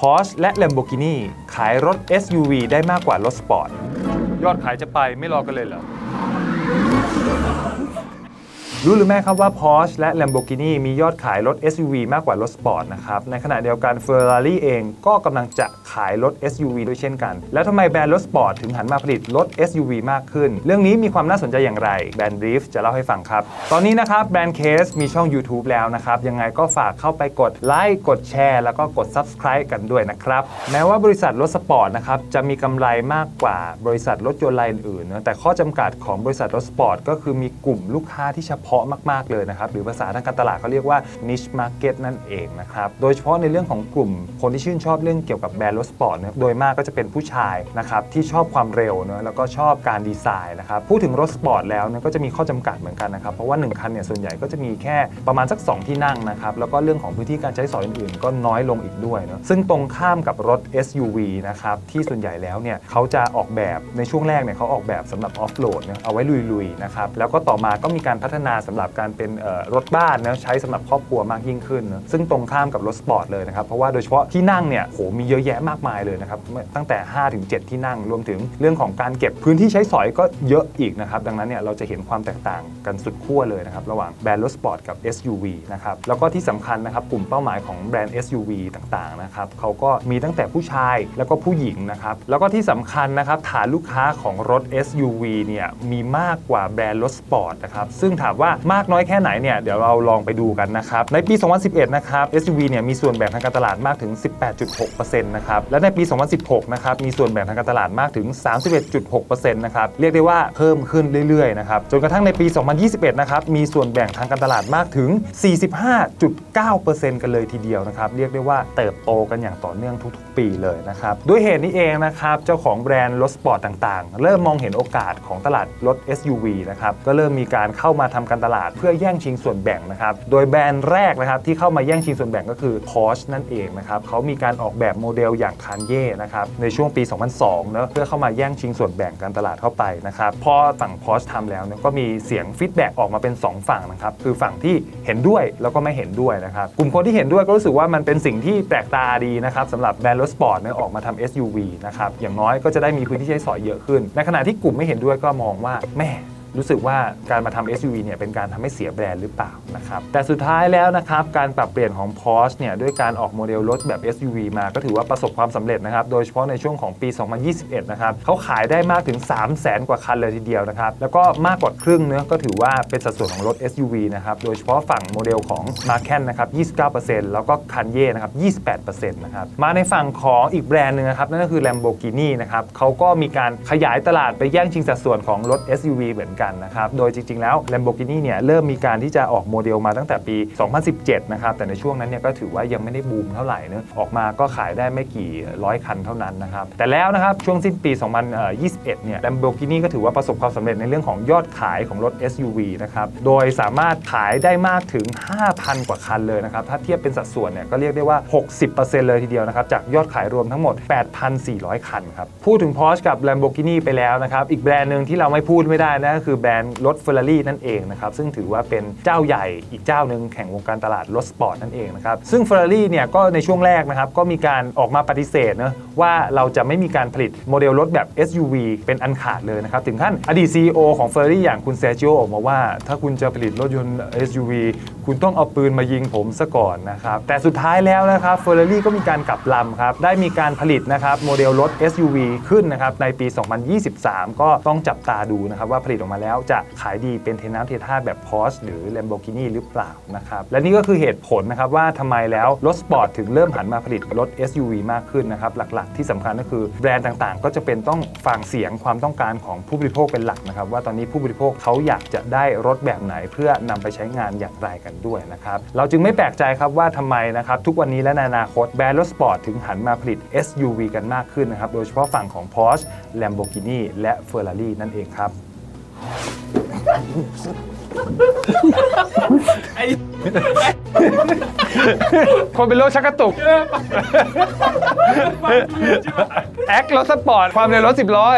Porsche และ Lamborghini ขายรถ SUV ได้มากกว่ารถสปอร์ต ยอดขายจะไปไม่รอกันเลยเหรอ รู้หรือไม่ครับว่า Porsche และ Lamborghini มียอดขายรถ SUV มากกว่ารถสปอร์ตนะครับ ในขณะเดียวกัน Ferrari เองก็กำลังจะขายรถ SUV ด้วยเช่นกัน แล้วทำไมแบรนด์รถสปอร์ตถึงหันมาผลิตรถ SUV มากขึ้น เรื่องนี้มีความน่าสนใจอย่างไร แบรนด์ Brief จะเล่าให้ฟังครับ ตอนนี้นะครับแบรนด์ Case มีช่อง YouTube แล้วนะครับ ยังไงก็ฝากเข้าไปกดไลค์กดแชร์แล้วก็กด Subscribe กันด้วยนะครับแม้ว่าบริษัทรถสปอร์ตนะครับจะมีกำไรมากกว่าบริษัทรถยนต์รายอื่นนะแต่ข้อจำกัดของบริษัทรถสปอร์ตก็คือมีกลุ่มลูกค้าที่เฉพาะมาก ๆ เลยนะครับ หรือภาษาทางการตลาดเขาเรียกว่า niche market นั่นเองนะครับ โดยเฉพาะในเรื่องของกลุ่มคนที่ชื่นชอบเรื่องเกี่ยวกับแบรนด์รถสปอร์ตเนี่ยโดยมากก็จะเป็นผู้ชายนะครับที่ชอบความเร็วเนะแล้วก็ชอบการดีไซน์นะครับพูดถึงรถสปอร์ตแล้วเนี่ยก็จะมีข้อจำกัดเหมือนกันนะครับเพราะว่า 1 คันเนี่ยส่วนใหญ่ก็จะมีแค่ประมาณสัก 2 ที่นั่งนะครับแล้วก็เรื่องของพื้นที่การใช้สอยอื่นๆ ก็น้อยลงอีกด้วยเนอะซึ่งตรงข้ามกับรถ SUV นะครับที่ส่วนใหญ่แล้วเนี่ยเขาจะออกแบบในช่วงแรกเนี่ยเขาออกแบบสำหรับออฟโรดเนี่ยเอาไว้ลุยๆนะครับแล้วก็ต่อมาก็มีการพัฒนาสำหรับการเป็นรถบ้านนะใช้สำหรับครอบครัวมากยิ่งขึ้นนะซึ่งตรงข้ามกับรถสปอร์ตเลยนะครับ เพราะว่าโดยเฉพาะที่นั่งเนี่ยโหมีเยอะแยะมากมายเลยนะครับ ตั้งแต่ 5-7 ที่นั่งรวมถึงเรื่องของการเก็บพื้นที่ใช้สอยก็เยอะอีกนะครับ ดังนั้นเนี่ยเราจะเห็นความแตกต่างกันสุดขั้วเลยนะครับ ระหว่างแบรนด์รถสปอร์ตกับ SUV นะครับแล้วก็ที่สำคัญนะครับกลุ่มเป้าหมายของแบรนด์ SUV ต่างๆนะครับเขาก็มีตั้งแต่ผู้ชายแล้วก็ผู้หญิงนะครับแล้วก็ที่สำคัญนะครับฐานลูกค้าของรถ SUV เนี่ยมีมากกว่าแบรนด์รถสปอร์ตนะครับซึ่งถามว่ามากน้อยแค่ไหนเนี่ยเดี๋ยวเราลองไปดูกันนะครับ ในปี 2011 นะครับ SUV เนี่ยมีส่วนแบ่งทางการตลาดมากถึง 18.6%นะครับ และในปี 2016 นะครับ มีส่วนแบ่งทางการตลาดมากถึง 31.6%นะครับ เรียกได้ว่าเพิ่มขึ้นเรื่อยๆ นะครับ จนกระทั่งในปี 2021 นะครับ มีส่วนแบ่งทางการตลาดมากถึง 45.9%กันเลยทีเดียวนะครับ เรียกได้ว่าเติบโตกันอย่างต่อเนื่องทุกๆ ปีเลยนะครับ ด้วยเหตุนี้เองนะครับ เจ้าของแบรนด์รถสปอร์ตต่างๆ เริ่มมองเห็นโอกาสของตลาดรถ SUV นะครับ ก็เริ่มมีการเข้ามาทำการตลาดเพื่อแย่งชิงส่วนแบ่งนะครับ โดยแบรนด์แรกนะครับที่เข้ามาแย่งชิงส่วนแบ่งก็คือ Porsche นั่นเองนะครับเขามีการออกแบบโมเดลอย่างคันเย่นะครับในช่วงปี 2002เนอะเพื่อเข้ามาแย่งชิงส่วนแบ่งการตลาดเข้าไปนะครับพอฝั่ง Porsche ทำแล้วเนี่ยก็มีเสียงฟีดแบ็กออกมาเป็น 2 ฝั่งนะครับคือฝั่งที่เห็นด้วยแล้วก็ไม่เห็นด้วยนะครับกลุ่มคนที่เห็นด้วยก็รู้สึกว่ามันเป็นสิ่งที่แปลกตาดีนะครับสำหรับแบรนด์รถสปอร์ตเนี่ยออกมาทำ SUV นะครับอย่างน้อยก็จะได้มีพื้นที่ใช้สอยเยอะขึ้น ในขณะที่กลุ่มไม่เห็นด้วยก็มองว่าแม่ รู้สึกว่าการมาทำ SUV เนี่ยเป็นการทำให้เสียแบรนด์หรือเปล่านะครับแต่สุดท้ายแล้วนะครับการปรับเปลี่ยนของ Porsche เนี่ยด้วยการออกโมเดลรถแบบ SUV มาก็ถือว่าประสบความสำเร็จนะครับโดยเฉพาะในช่วงของปี 2021 นะครับเขาขายได้มากถึง 3 0 0 0 0 0กว่าคันเลยทีเดียวนะครับแล้วก็มากกว่าครึ่งเนื้อก็ถือว่าเป็นสัดส่วนของรถ SUV นะครับโดยเฉพาะฝั่งโมเดลของ m a r k e n นะครับ29%แล้วก็คันเย่นะครับ28%นะครับมาในฝั่งของอีกแบรนด์หนึ่งนะครับนั่นก็คือ Lamborghini นะครับเขาก็มีการขยายตลาดไปแย่งชิงสัดส่วนของรถ SUV เหมือนกันนะครับ โดยจริง ๆ แล้ว Lamborghini เนี่ยเริ่มมีการที่จะออกโมเดลมาตั้งแต่ปี 2017 นะครับ แต่ในช่วงนั้นเนี่ยก็ถือว่ายังไม่ได้บูมเท่าไหร่เนะออกมาก็ขายได้ไม่กี่ร้อยคันเท่านั้นนะครับ แต่แล้วนะครับ ช่วงสิ้นปี 2021 เนี่ย Lamborghini ก็ถือว่าประสบความสำเร็จในเรื่องของยอดขายของรถ SUV นะครับ โดยสามารถขายได้มากถึง 5,000 กว่าคันเลยนะครับ ถ้าเทียบเป็นสัดส่วนเนี่ยก็เรียกได้ว่า 60%เลยทีเดียวนะครับ จากยอดขายรวมทั้งหมด 8,400 คันครับ พูดถึง Porsche กับ Lamborghini ไปแล้วนะครับ อีกแบรนด์หนึ่งที่เราไม่พูดไม่ได้นะก็คือแบรนด์รถ Ferrari นั่นเองนะครับซึ่งถือว่าเป็นเจ้าใหญ่อีกเจ้าหนึ่งแข่งวงการตลาดรถสปอร์ตนั่นเองนะครับซึ่ง Ferrari เนี่ยก็ในช่วงแรกนะครับก็มีการออกมาปฏิเสธนะว่าเราจะไม่มีการผลิตโมเดลรถแบบ SUV เป็นอันขาดเลยนะครับถึงขั้นอดีต CEO ของ Ferrari อย่างคุณเซจิโอออกมาว่า ถ้าคุณจะผลิตรถยนต์ SUV คุณต้องเอาปืนมายิงผมซะก่อนนะครับแต่สุดท้ายแล้วนะครับ Ferrari ก็มีการกลับลำครับได้มีการผลิตนะครับโมเดลรถ SUV ขึ้นนะครับในปี 2023 ก็ต้องจับตาดูนะครับว่าผลิตออกมาแล้วจะขายดีเป็นเทน้ำเทท่าแบบ Porsche หรือ Lamborghini หรือเปล่านะครับและนี่ก็คือเหตุผลนะครับว่าทำไมแล้วรถสปอร์ตถึงเริ่มหันมาผลิตรถ SUV มากขึ้นนะครับหลักๆ ที่สำคัญก็คือแบรนด์ต่างๆ ก็จะเป็นต้องฟังเสียงความต้องการของผู้บริโภคเป็นหลักนะครับว่าตอนนี้ผู้บริโภคเขาอยากจะได้รถแบบไหนเพื่อนำไปใช้งานอย่างไรกันด้วยนะครับเราจึงไม่แปลกใจครับว่าทำไมนะครับทุกวันนี้และในอนาคตแบรนด์รถสปอร์ตถึงหันมาผลิต SUV กันมากขึ้นนะครับโดยเฉพาะฝั่งของ Porsche Lamborghini และ Ferrari นั่นเองครับ คนเป็นโรคชักกระตุก แอครถสปอร์ต ความเร็วรถสิบล้อ